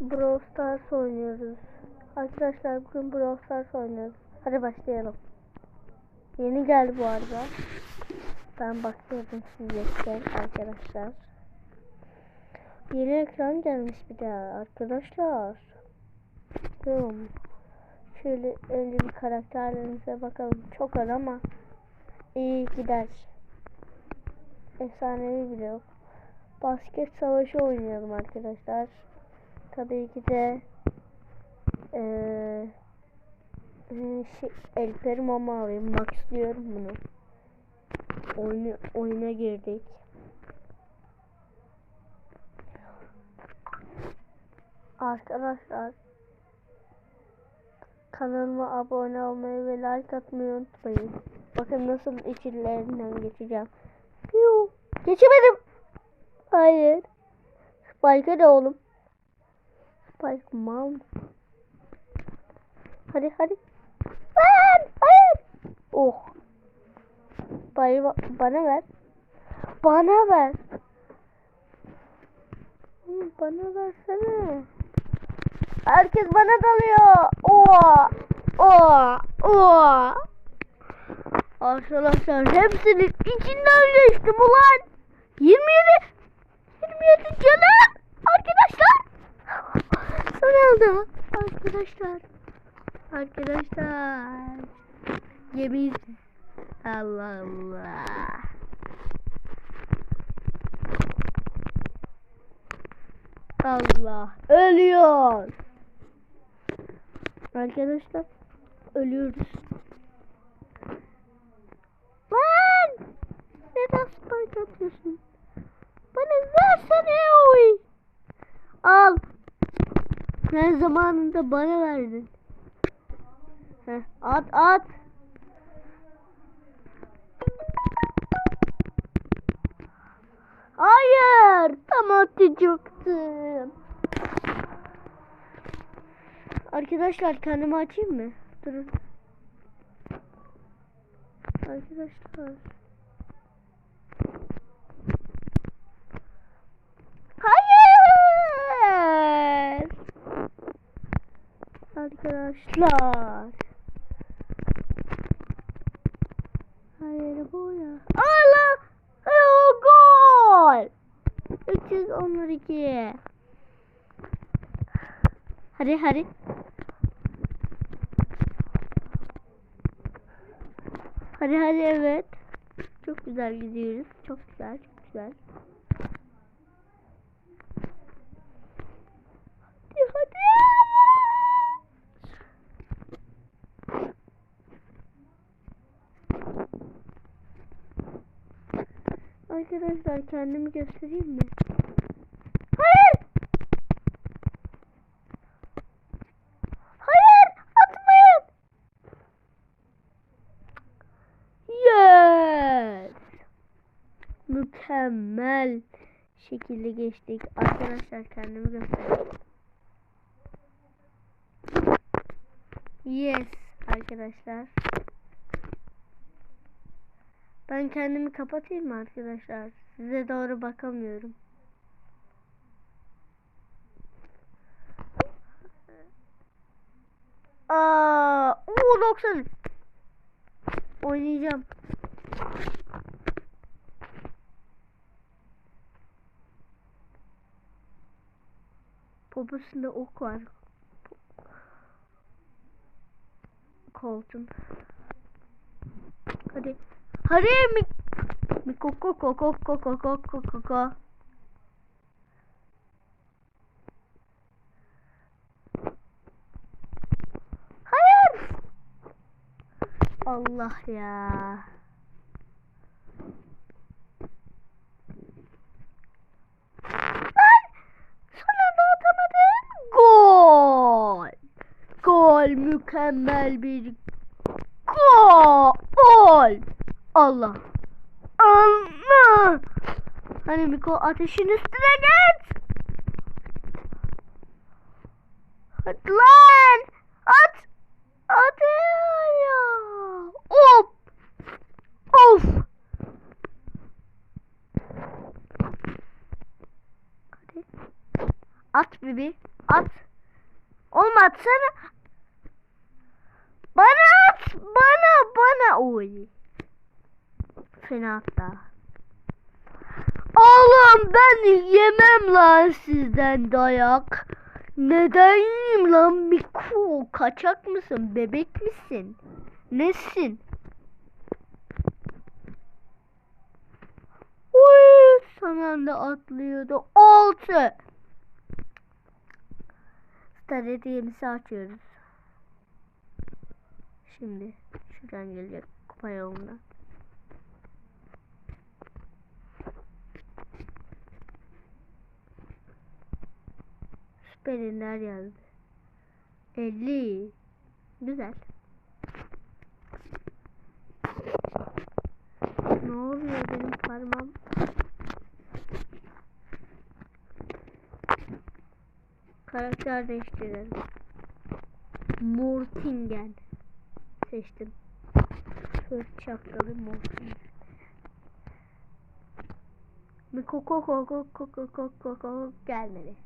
Brawl Stars oynuyoruz. Arkadaşlar bugün Brawl Stars oynuyoruz. Hadi başlayalım. Yeni geldi bu arada. Ben bakıyorum sizlerken arkadaşlar. Yeni ekran gelmiş bir daha arkadaşlar. Bakıyorum. Şöyle önce bir karakterlerimize bakalım. Çok az ama iyi gider. Efsanevi bile yok. Basket savaşı oynayalım arkadaşlar. Tabii ki de eee şey, Elper Mama alayım. Max diyorum bunu. Oyunu, oyuna girdik. Arkadaşlar kanalıma abone olmayı ve like atmayı unutmayın. Bakın nasıl içlerinden geçeceğim. Piu. Geçemedim. Hayır. Spike'a da oğlum. Spike mal. Hadi hadi. Lan! Hayır. Oh. Bayı ba- bana ver. Bana ver. Bana versene. Herkes bana dalıyor. Oo. Oo. Oo. Arkadaşlar hepsinin içinden geçtim ulan. 27 27 canım. Arkadaşlar. Son oldu. Arkadaşlar. Arkadaşlar. Yemin. Allah Allah. Allah. Ölüyor. Arkadaşlar. Ölüyoruz. Lan! Neden spike atıyorsun? Bana versene oy. Al. Sen zamanında bana verdin. Heh, at at. Hayır. Tam atacaktım. Arkadaşlar kendimi açayım mı? Durun. Arkadaşlar. Hayır. Arkadaşlar. Hayır bu ya. Allah. Oh, gol. 312. Hadi hadi. Hadi hadi evet. Çok güzel gidiyoruz. Çok güzel, çok güzel. Arkadaşlar kendimi göstereyim mi? Hayır! Hayır! Atmayın! Yes! Mükemmel şekilde geçtik. Arkadaşlar kendimi göstereyim. Yes arkadaşlar. Ben kendimi kapatayım mı arkadaşlar? Size doğru bakamıyorum. Aa, o 90. Oynayacağım. Poposunda ok var. Koltuğun. Hadi. Hadi mi mi koko koko koko koko koko. Hayır. Allah ya. Mükemmel bir gol. Allah. Allah. Hani Miko ateşin üstüne git. Hadi lan. At. Hadi ya. Of. Of. At bebi. At. Oğlum atsana. Bana at. Bana bana. Oy. Fena hatta. Oğlum ben yemem lan sizden dayak. Neden yiyeyim lan Miku? Kaçak mısın? Bebek misin? Nesin? Uy, son anda atlıyordu. Altı. Star hediyemizi açıyoruz. Şimdi şuradan gelecek kupa yolundan. Ender yazdı. 50. Güzel. Ne oluyor benim parmağım? Karakter değiştirelim. Mortingen seçtim. Şöyle çaktalı Mortingen. Koko gelmedi.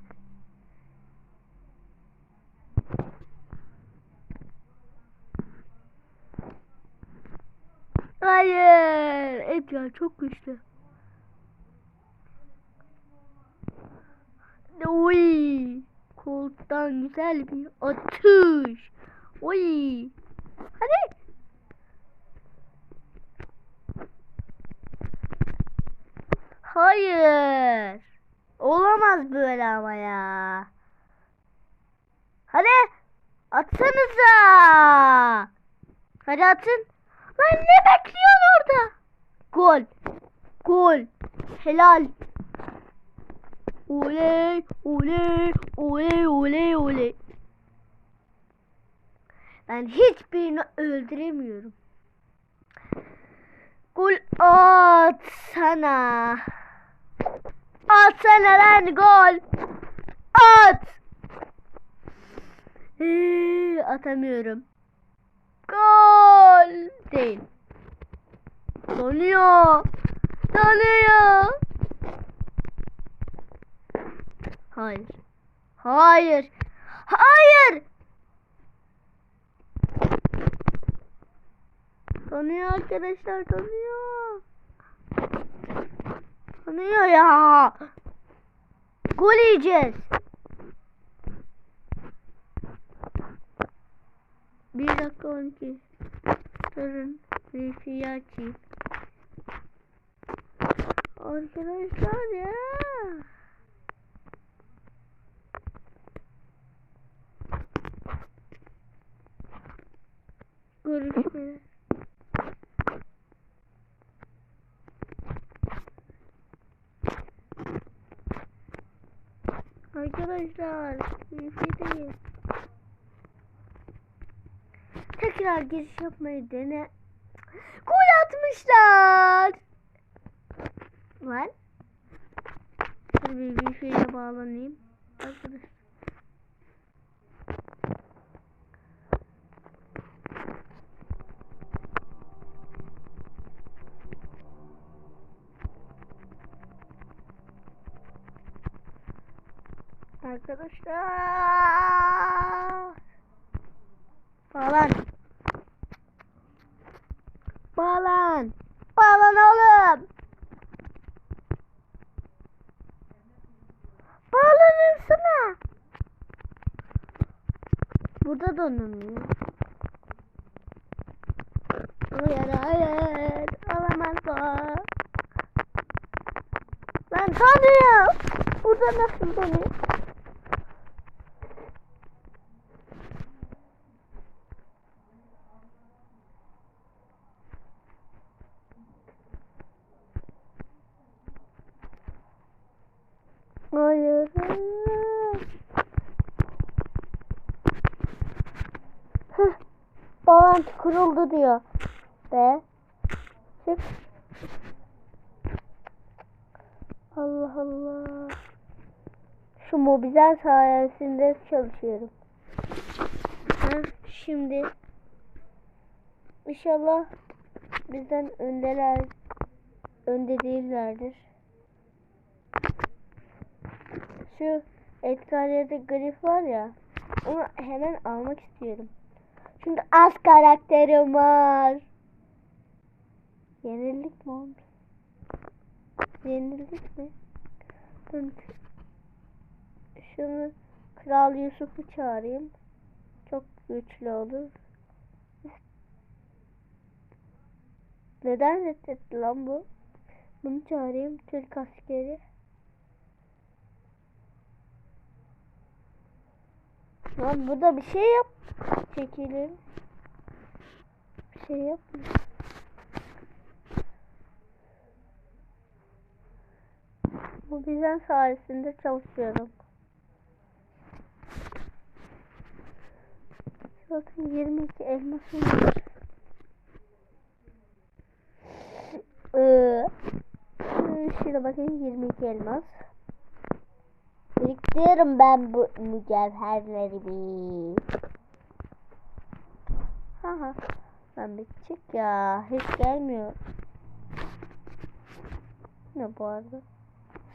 Hayır. Edgar çok güçlü. Oy. Koltuktan güzel bir atış. Oy. Hadi. Hayır. Olamaz böyle ama ya. Hadi. Atsanıza. Hadi atın. Lan ne bekliyorsun orada? Gol. Gol. Helal. Oley, oley, oley, oley, oley. Ben hiçbirini öldüremiyorum. Gol atsana. Atsana lan gol. At. Ee, atamıyorum. Gol değil. Donuyor. Donuyor. Hayır. Hayır. Hayır. Donuyor arkadaşlar donuyor. Donuyor ya. Gol yiyeceğiz. Bir dakika on iki. Durun. Wifi'yi açayım. Arkadaşlar ya. Görüşmeler. Arkadaşlar Wi-Fi değil. Tekrar giriş yapmayı dene. Gol atmışlar. Lan. Dur bir Wi-Fi'ye bağlanayım. Arkadaşlar. Arkadaşlar. Bağlan. Bağlan. Bağlan oğlum. Bağlanırsana. Burada donanıyor. Hayır hayır. Olamaz bu. Lan tanıyor. Burada nasıl donuyor? Hayır. hayır. Hıh. Bağlantı kuruldu diyor. Be. Çık. Allah Allah. Şu mobizen sayesinde çalışıyorum. Ha, şimdi inşallah bizden öndeler önde değillerdir. Şu Etrariyede grif var ya. Onu hemen almak istiyorum. Çünkü az karakterim var. Yenildik mi olmuş? Yenildik mi? Şunu Kral Yusuf'u çağırayım. Çok güçlü olur. Neden reddetti lan bu? Bunu çağırayım. Türk askeri. Lan burada bir şey yap. Çekilin. Bir şey yap. Bu bizden sayesinde çalışıyorum. Zaten 22 elmasım var. Ee, şurada bakın 22 elmas. Biriktiriyorum ben bu mücevherleri bir. Haha. Ben bitecek ya. Hiç gelmiyor. Ne bu arada?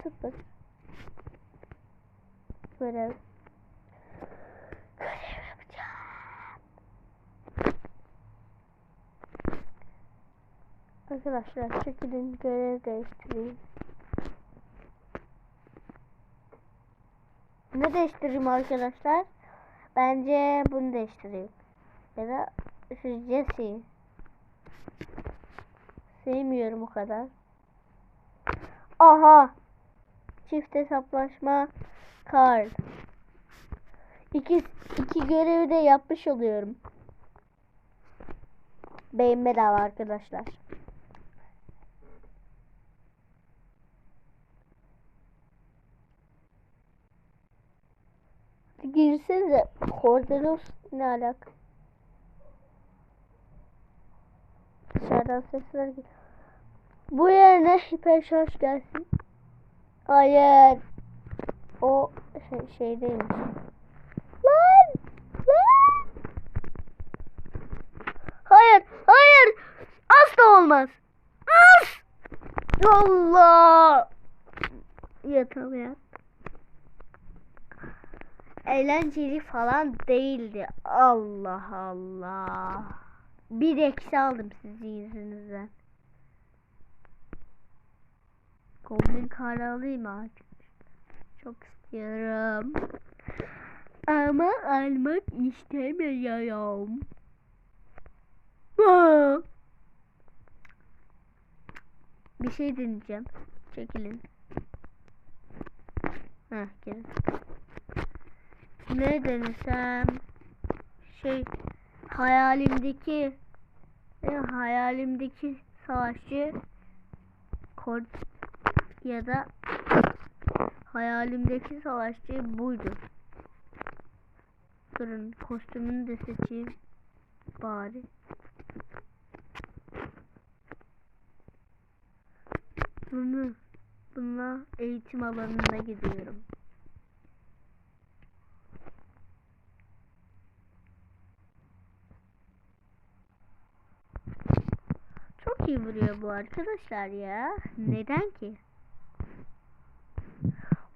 Sıfır. Görev. Görev yapacağım. Arkadaşlar çekilin görev değiştireyim. Ne değiştireyim arkadaşlar? Bence bunu değiştireyim. Ya da şu Jesse. Sevmiyorum o kadar. Aha. Çift hesaplaşma kart. İki, iki görevi de yapmış oluyorum. Beyin bedava arkadaşlar. Girsenize. Kordelos ne alaka? Dışarıdan sesler geliyor. Bu yerine hiper şarj gelsin. Hayır. O şey, şeydeymiş. Lan! Lan! Hayır! Hayır! Asla olmaz. As! Allah! Yatamıyor. Eğlenceli falan değildi. Allah Allah. Bir eksi aldım sizin yüzünüzden. Goblin karı alayım artık. Çok istiyorum. Ama almak istemiyorum. Aa! Bir şey deneyeceğim. Çekilin. Heh gelin. Ne denesem? Şey hayalimdeki e, hayalimdeki savaşçı kod ya da hayalimdeki savaşçı buydu. Durun kostümünü de seçeyim bari. Bunu bununla eğitim alanına gidiyorum. Çok iyi vuruyor bu arkadaşlar ya. Neden ki?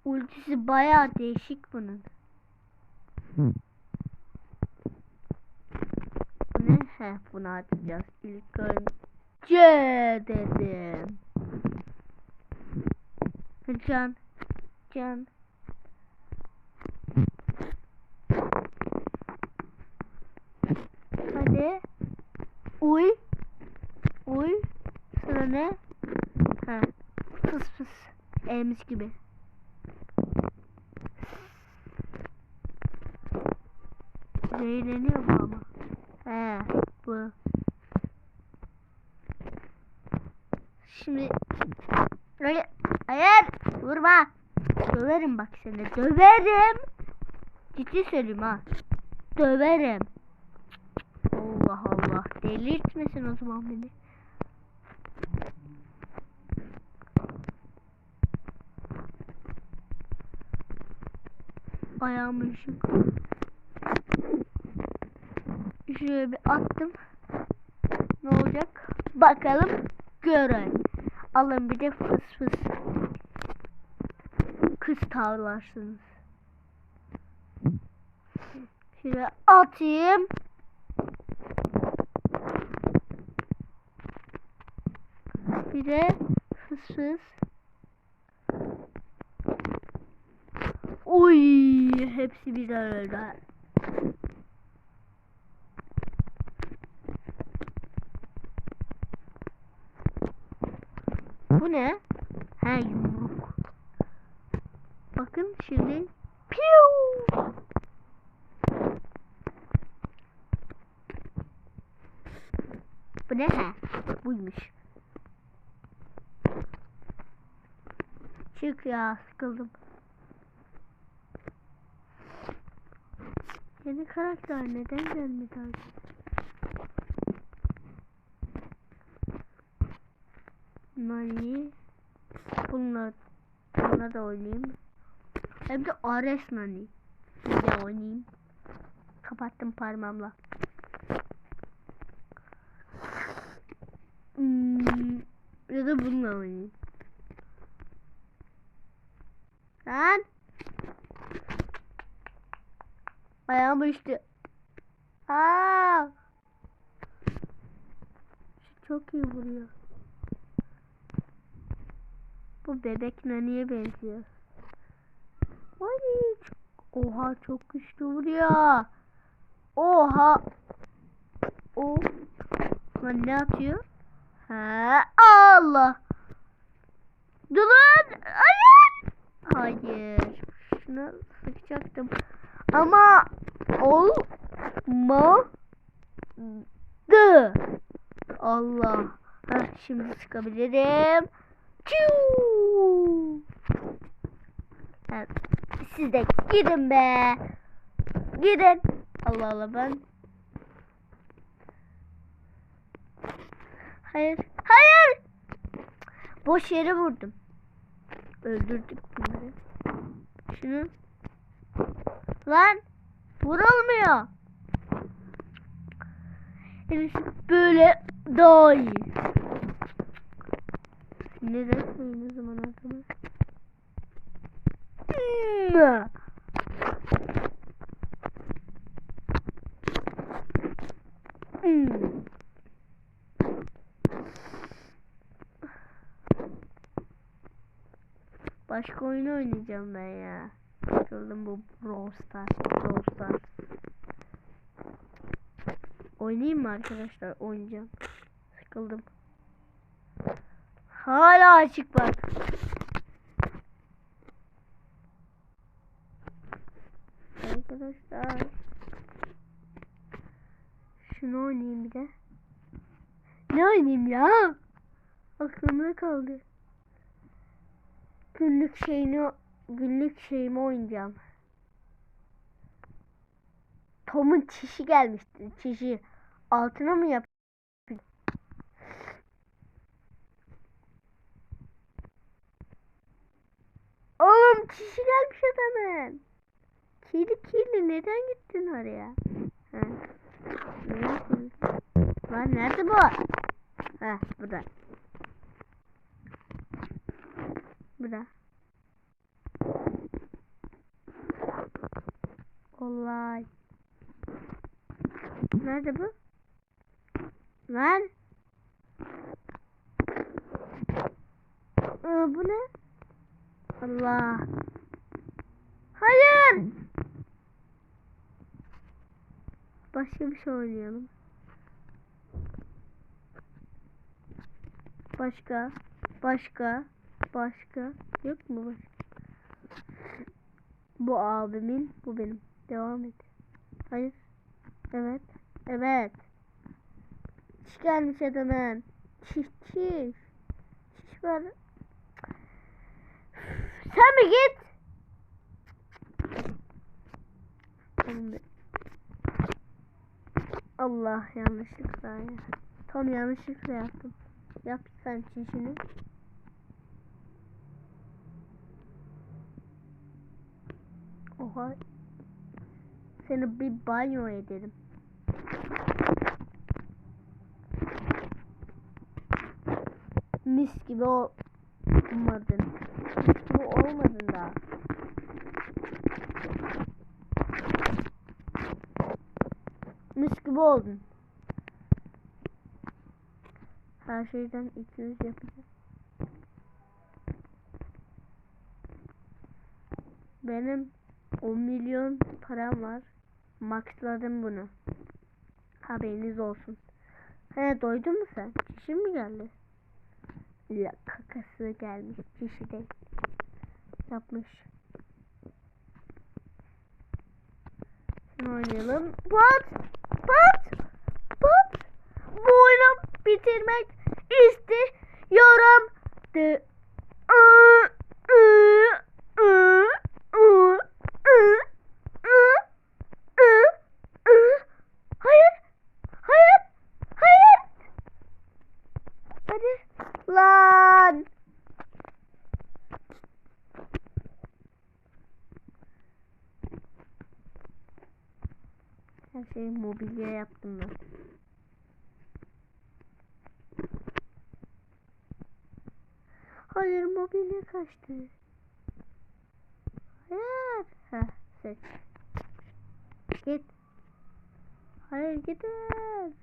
Ultisi bayağı değişik bunun. Bu ne? Heh bunu atacağız. İlk önce dedim. Can. Can. Hadi. Uy. Uy. Sıra ne? Ha. Fıs fıs. Elmiş gibi. Zehirleniyor bu ama. He. Bu. Şimdi. Hayır. Hayır. Vurma. Döverim bak seni. Döverim. Ciddi söyleyeyim ha. Döverim. Allah Allah. Delirtmesin o zaman beni. Ayağım üşük. Şöyle bir attım. Ne olacak? Bakalım. Görün. Alın bir de fıs fıs. Kız tavlarsınız. Şöyle atayım. Bir de fıs fıs. Uy, hepsi birden öldü. Bu ne? He yumruk. Bakın şimdi. Piu! Bu ne he? Buymuş. Çık ya sıkıldım. Yeni karakter neden gelmedi acaba? Nani? Bununla, bununla da oynayayım. Hem de Ares Nani. Bir oynayayım. Kapattım parmağımla. Hmm, ya da bununla oynayayım. Lan! Ayağım düştü. Aa! Çok iyi vuruyor. Bu bebek naniye benziyor. Çok- oha çok güçlü vuruyor. Oha. O. Lan ne atıyor? Ha, Allah. Durun. Hayır. Hayır. Şunu sıkacaktım. Ama olmadı. Allah. Heh, şimdi sıkabilirim. Çiu. Evet, Siz de gidin be. Gidin. Allah Allah ben. Hayır. Hayır. Boş yere vurdum. Öldürdük bunları. Şunu. Lan. Vurulmuyor. Böyle daha iyi. Sinir etmeyin o zaman adamı. Hmm. Hmm. Başka oyun oynayacağım ben ya. Sıkıldım bu Brawl Stars. Brawl Stars. Oynayayım mı arkadaşlar? Oynayacağım. Sıkıldım. Hala açık bak. Arkadaşlar. Şunu oynayayım bir de. Ne oynayayım ya? Aklımda kaldı. Günlük şeyini günlük şeyimi oynayacağım. Tom'un çişi gelmişti. Çişi altına mı yap? Oğlum çişi gelmiş adamın. Kirli kirli neden gittin oraya? Ha. Lan nerede bu? Ha burada. Burada. Olay. Nerede bu? Lan. Aa, bu ne? Allah. Hayır. Başka bir şey oynayalım. Başka. Başka. Başka. Yok mu başka? Bu abimin, bu benim. Devam et. Hayır. Evet. Evet. Çiş gelmiş adamın. Çiş çiş. Çiş var. Sen mi git? Allah yanlışlıkla ya. Tam yanlışlıkla yaptım. Yap sen çişini. Oha. Seni bir banyo ederim. Mis gibi olmadın. Mis gibi olmadın daha. yapmış gibi oldun. Her şeyden 200 yapacağım. Benim 10 milyon param var. Maxladım bunu. Haberiniz olsun. He doydun mu sen? Çişin mi geldi? La kakası gelmiş. Çişi değil. Yapmış. Şimdi oynayalım. Pat! Pat! Pat! Bu oyunu bitirmek istiyorum. De Aa, ı, ı, ı, ı, ı, ı, ı. Hayır. Hayır. Hayır. Hadi. Lan. Her şeyi mobilya yaptım ben. Hayır mobilya kaçtı. Hayır. Heh seç. Git. Hayır gidin.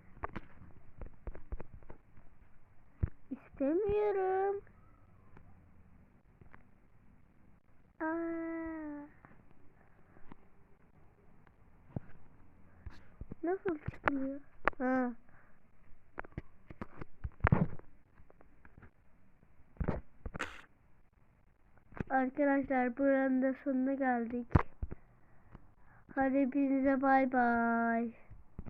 İstemiyorum. Aa. Nasıl çıkılıyor? Ha. Arkadaşlar buranın da sonuna geldik. Hadi hepinize bay bay.